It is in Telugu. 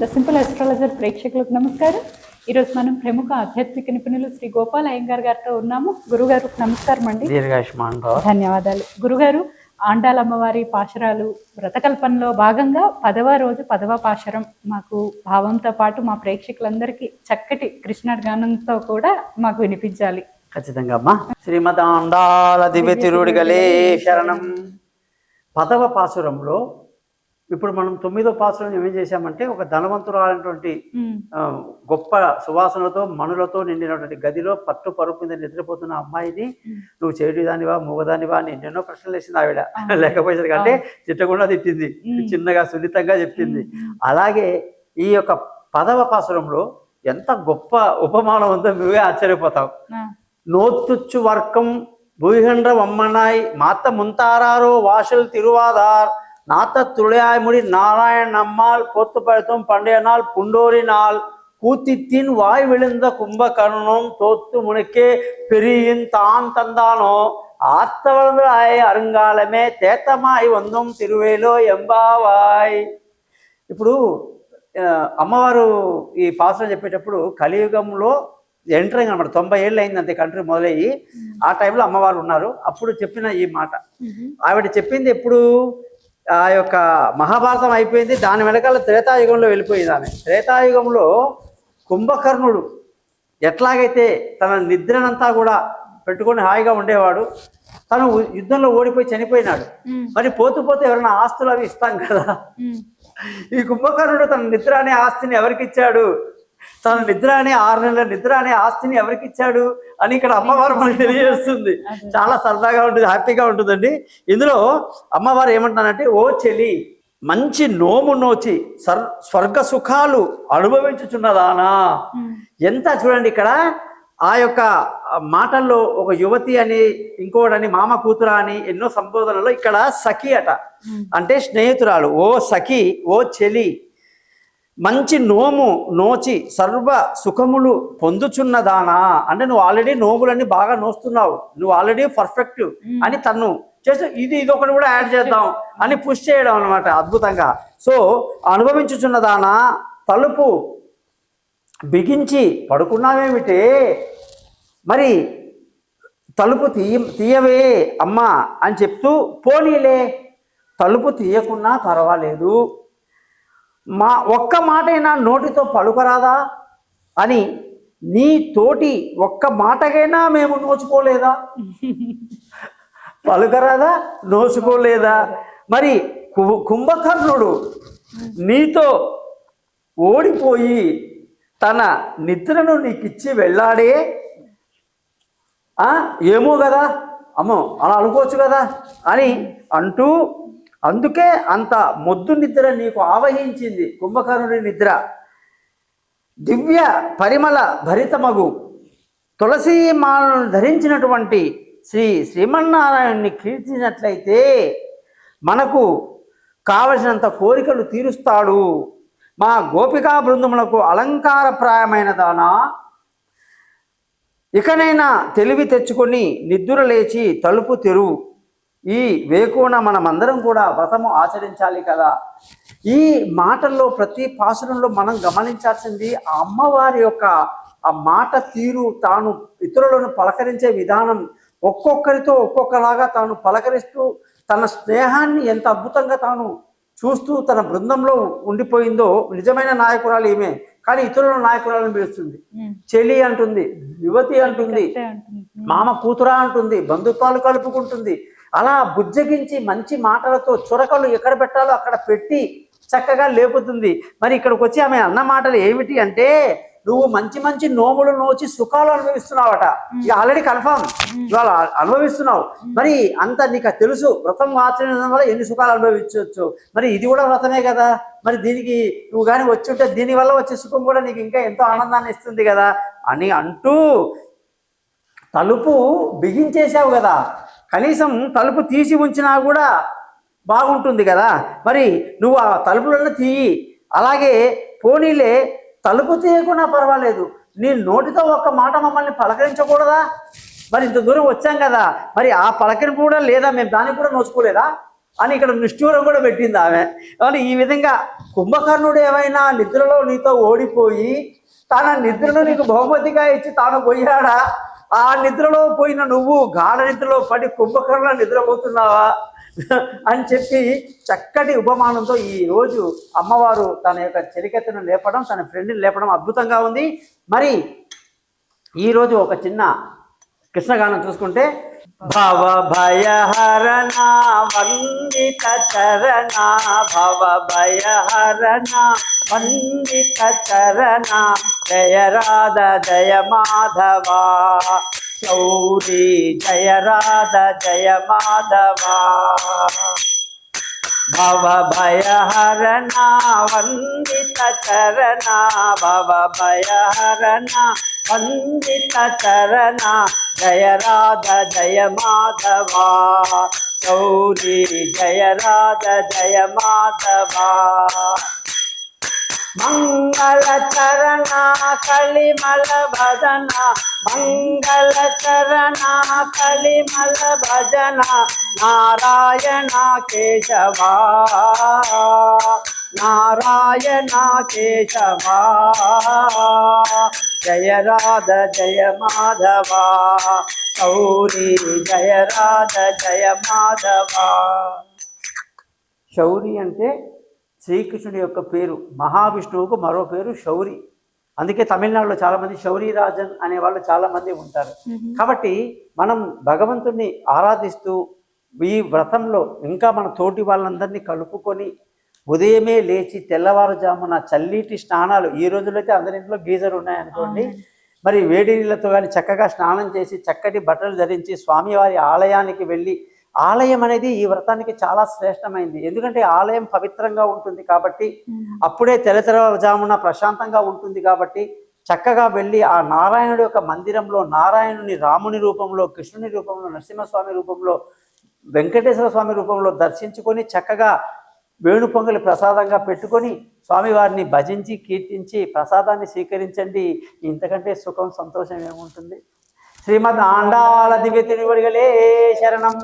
ద సింపుల్ అస్ట్రాలజర్ ప్రేక్షకులకు నమస్కారం. ఈరోజు మనం ప్రముఖ ఆధ్యాత్మిక నిపుణులు శ్రీ గోపాల్ అయ్యంగార్ గారితో ఉన్నాము. గురుగారు నమస్కారం అండి. ధన్యవాదాలు. గురుగారు ఆండాల అమ్మవారి పాశరాలు వ్రతకల్పనలో భాగంగా పదవ రోజు పదవ పాశరం మాకు భావంతో పాటు మా ప్రేక్షకులందరికీ చక్కటి కృష్ణ గానంతో కూడా మాకు వినిపించాలి. ఖచ్చితంగా అమ్మా. శ్రీమదాండాల దివ్య తిరుడిగలే శరణం. పదవ పాసురంలో ఇప్పుడు మనం తొమ్మిదో పాత్రలో ఏం చేశామంటే ఒక ధనవంతురాలైనటువంటి గొప్ప సువాసనలతో మనులతో నిండినటువంటి గదిలో పట్టు పరుపు మీద నిద్రపోతున్న అమ్మాయిని నువ్వు చేయుదానివా మూగదానివా అని ఎన్నెన్నో ప్రశ్నలు వేసింది ఆవిడ. లేకపోయేసరికి అంటే తిట్టకుండా తిట్టింది. చిన్నగా సున్నితంగా చెప్పింది. అలాగే ఈ యొక్క పదవ పాసురంలో ఎంత గొప్ప ఉపమానం ఉందో నువ్వే ఆశ్చర్యపోతావు. నోతుచ్చు వర్గం భూహండ్రమ్మనాయ్ మాత ముంతారో వాషల్ తిరువాదార్ நாத்த துளையாய்முடி நாராயண் நம்மால் போத்து பழுத்தும் பண்டைய நாள் புண்டோரி நாள் கூத்தித்தின் வாய் விழுந்த கும்பகர்ணனும் தோத்து முனுக்கே பெரியின் தான் தந்தானோ ஆத்தவர்களாய் அருங்காலமே தேத்தமாய் வந்தும் తిరువేలో ఎంబావాయ్ ఇప్పుడు ఆ, అమ్మవారు ఈ పాత్ర చెప్పేటప్పుడు కలియుగంలో ఎంటరింగ్ అనమాట తొంభై ఏళ్ళు అయింది అంతే కంట్రీ మొదలయ్యి ఆ టైంలో అమ్మవారు ఉన్నారు అప్పుడు చెప్పిన ఈ మాట ఉమ్, ఆవిడ చెప్పింది ఎప్పుడు ఆ యొక్క మహాభారతం అయిపోయింది. దాని వెనకాల త్రేతాయుగంలో వెళ్ళిపోయింది ఆమె. త్రేతాయుగంలో కుంభకర్ణుడు ఎట్లాగైతే తన నిద్రనంతా కూడా పెట్టుకొని హాయిగా ఉండేవాడు తను యుద్ధంలో ఓడిపోయి చనిపోయినాడు. మరి పోతూ పోతే ఎవరైనా ఆస్తులు అవి ఇస్తాం కదా. ఈ కుంభకర్ణుడు తన నిద్ర అనే ఆస్తిని ఎవరికి ఇచ్చాడు? తన నిద్ర అనే ఆరు నెలల నిద్ర అనే ఆస్తిని ఎవరికి ఇచ్చాడు అని ఇక్కడ అమ్మవారు మనకి తెలియజేస్తుంది. చాలా సరదాగా ఉంటుంది హ్యాపీగా ఉంటుందండి. ఇందులో అమ్మవారు ఏమంటున్నారంటే ఓ చెలి మంచి నోము నోచి సర్ స్వర్గ సుఖాలు అనుభవించుచున్నదానా ఎంత చూడండి ఇక్కడ ఆ యొక్క మాటల్లో ఒక యువతి అని ఇంకోడని మామ కూతురా అని ఎన్నో సంబోధనలో ఇక్కడ సఖి అట. అంటే స్నేహితురాలు ఓ సఖి ఓ చెలి మంచి నోము నోచి సర్వ సుఖములు పొందుచున్నదానా అంటే నువ్వు ఆల్రెడీ నోములన్నీ బాగా నోస్తున్నావు. నువ్వు ఆల్రెడీ పర్ఫెక్ట్ అని తను చేసి ఇది ఇది ఒకటి కూడా యాడ్ చేద్దాం అని పుష్ చేయడం అనమాట అద్భుతంగా. సో అనుభవించుచున్నదానా తలుపు బిగించి పడుకున్నావేమిటే? మరి తలుపు తీయ తీయవే అమ్మా అని చెప్తూ పోనీలే. తలుపు తీయకున్నా పర్వాలేదు. మా ఒక్క మాటైనా నోటితో పలుకరాదా? అని నీ తోటి ఒక్క మాటకైనా మేము నోచుకోలేదా? పలుకరాదా? నోచుకోలేదా? మరి కు- కుంభకర్ణుడు నీతో ఓడిపోయి తన నిద్రను నీకు ఇచ్చి వెళ్ళాడే ఏమో కదా? అమ్మో అలా అనుకోవచ్చు కదా? అని అంటూ అందుకే అంత మొద్దు నిద్ర నీకు ఆవహించింది కుంభకర్ణుడి నిద్ర. దివ్య పరిమళ భరితమగు తులసి మాలను ధరించినటువంటి శ్రీ శ్రీమన్నారాయణ్ణి కీర్తించినట్లయితే మనకు కావలసినంత కోరికలు తీరుస్తాడు. మా గోపికా బృందములకు అలంకారప్రాయమైన దానా. ఇకనైనా తెలివి తెచ్చుకొని నిద్ర లేచి తలుపు తెరువు ఈ వేకున మనమందరం కూడా వ్రతము ఆచరించాలి కదా. ఈ మాటల్లో ప్రతి పాసురంలో మనం గమనించాల్సింది ఆ అమ్మవారి యొక్క ఆ మాట తీరు తాను ఇతరులను పలకరించే విధానం ఒక్కొక్కరితో ఒక్కొక్కలాగా తాను పలకరిస్తూ తన స్నేహాన్ని ఎంత అద్భుతంగా తాను చూస్తూ తన బృందంలో ఉండిపోయిందో నిజమైన నాయకురాలు ఈమె. కానీ ఇతరుల నాయకురాలను పిలుస్తుంది. చెలి అంటుంది యువతి అంటుంది. మామ కూతురా అంటుంది బంధుత్వాలు కలుపుకుంటుంది. అలా బుజ్జగించి మంచి మాటలతో చురకలు ఎక్కడ పెట్టాలో అక్కడ పెట్టి చక్కగా లేపుతుంది. మరి ఇక్కడికి వచ్చి ఆమె అన్న మాటలు ఏమిటి అంటే నువ్వు మంచి మంచి నోములు నోచి సుఖాలు అనుభవిస్తున్నావట. ఇక ఆల్రెడీ కన్ఫర్మ్ ఇవాళ అనుభవిస్తున్నావు. మరి అంత నీకు తెలుసు వ్రతం ఆచరించడం వల్ల ఎన్ని సుఖాలు అనుభవించవచ్చు? మరి ఇది కూడా వ్రతమే కదా. మరి దీనికి నువ్వు కానీ వచ్చి ఉంటే దీని వల్ల వచ్చే సుఖం కూడా నీకు ఇంకా ఎంతో ఆనందాన్ని ఇస్తుంది కదా అని అంటూ తలుపు బిగించేసావు కదా. కనీసం తలుపు తీసి ఉంచినా కూడా బాగుంటుంది కదా. మరి నువ్వు ఆ తలుపులను తీయి. అలాగే పోనీలే తలుపు తీయకుండా పర్వాలేదు. నీ నోటితో ఒక్క మాట మమ్మల్ని పలకరించకూడదా? మరి ఇంత దూరం వచ్చాం కదా. మరి ఆ పలకరింపు కూడా లేదా? మేము దానికి కూడా నోచుకోలేదా? అని ఇక్కడ నిష్ఠూరం కూడా పెట్టింది ఆమె. కానీ ఈ విధంగా కుంభకర్ణుడు ఏమైనా నిద్రలో నీతో ఓడిపోయి తన నిద్రను నీకు బహుమతిగా ఇచ్చి తాను పోయాడా ఆ నిద్రలో పోయిన నువ్వు గాఢ నిద్రలో పడి కుంభకర్ణ నిద్రపోతున్నావా అని చెప్పి చక్కటి ఉపమానంతో ఈ రోజు అమ్మవారు తన యొక్క చెరికెత్తను లేపడం తన ఫ్రెండ్ని లేపడం అద్భుతంగా ఉంది. మరి ఈరోజు ఒక చిన్న కృష్ణగానం చూసుకుంటే భవ భయహరణ వందిత చరణ భవ భయహరణ వందిత చరణ జయ రాధ జయ మాధవా శౌరి జయ రాధ జయ మాధవా భవ భయహరణ వందిత చరణ భవ భయహరణ వందిత చరణ జయ రాధ జయ మాధవా గౌరీ జయ రాధ జయ మాధవా జయ రాధ జయ మాధవా. గౌరీ జయ రాధ జయ మాధవా. శౌరి అంటే శ్రీకృష్ణుడి యొక్క పేరు మహావిష్ణువుకు మరో పేరు శౌరి. అందుకే తమిళనాడులో చాలామంది శౌరి రాజన్ అనే వాళ్ళు చాలామంది ఉంటారు. కాబట్టి మనం భగవంతుణ్ణి ఆరాధిస్తూ ఈ వ్రతంలో ఇంకా మన తోటి వాళ్ళందరినీ కలుపుకొని ఉదయమే లేచి తెల్లవారుజామున చల్లీటి స్నానాలు. ఈ రోజుల్లో అయితే అందరింట్లో గీజర్ ఉన్నాయనుకోండి. మరి వేడి నీళ్ళతో కానీ చక్కగా స్నానం చేసి చక్కటి బట్టలు ధరించి స్వామివారి ఆలయానికి వెళ్ళి ఆలయం అనేది ఈ వ్రతానికి చాలా శ్రేష్టమైంది. ఎందుకంటే ఆలయం పవిత్రంగా ఉంటుంది కాబట్టి అప్పుడే తెల్లతెల్లవారుజామున ప్రశాంతంగా ఉంటుంది కాబట్టి చక్కగా వెళ్ళి ఆ నారాయణుడి యొక్క మందిరంలో నారాయణుని రాముని రూపంలో కృష్ణుని రూపంలో నరసింహస్వామి రూపంలో వెంకటేశ్వర స్వామి రూపంలో దర్శించుకొని చక్కగా వేణు పొంగలి ప్రసాదంగా పెట్టుకొని స్వామివారిని భజించి కీర్తించి ప్రసాదాన్ని స్వీకరించండి. ఇంతకంటే సుఖం సంతోషం ఏముంటుంది? శ్రీమద్ ఆండాల దివ్య తిరువడిగలే శరణం.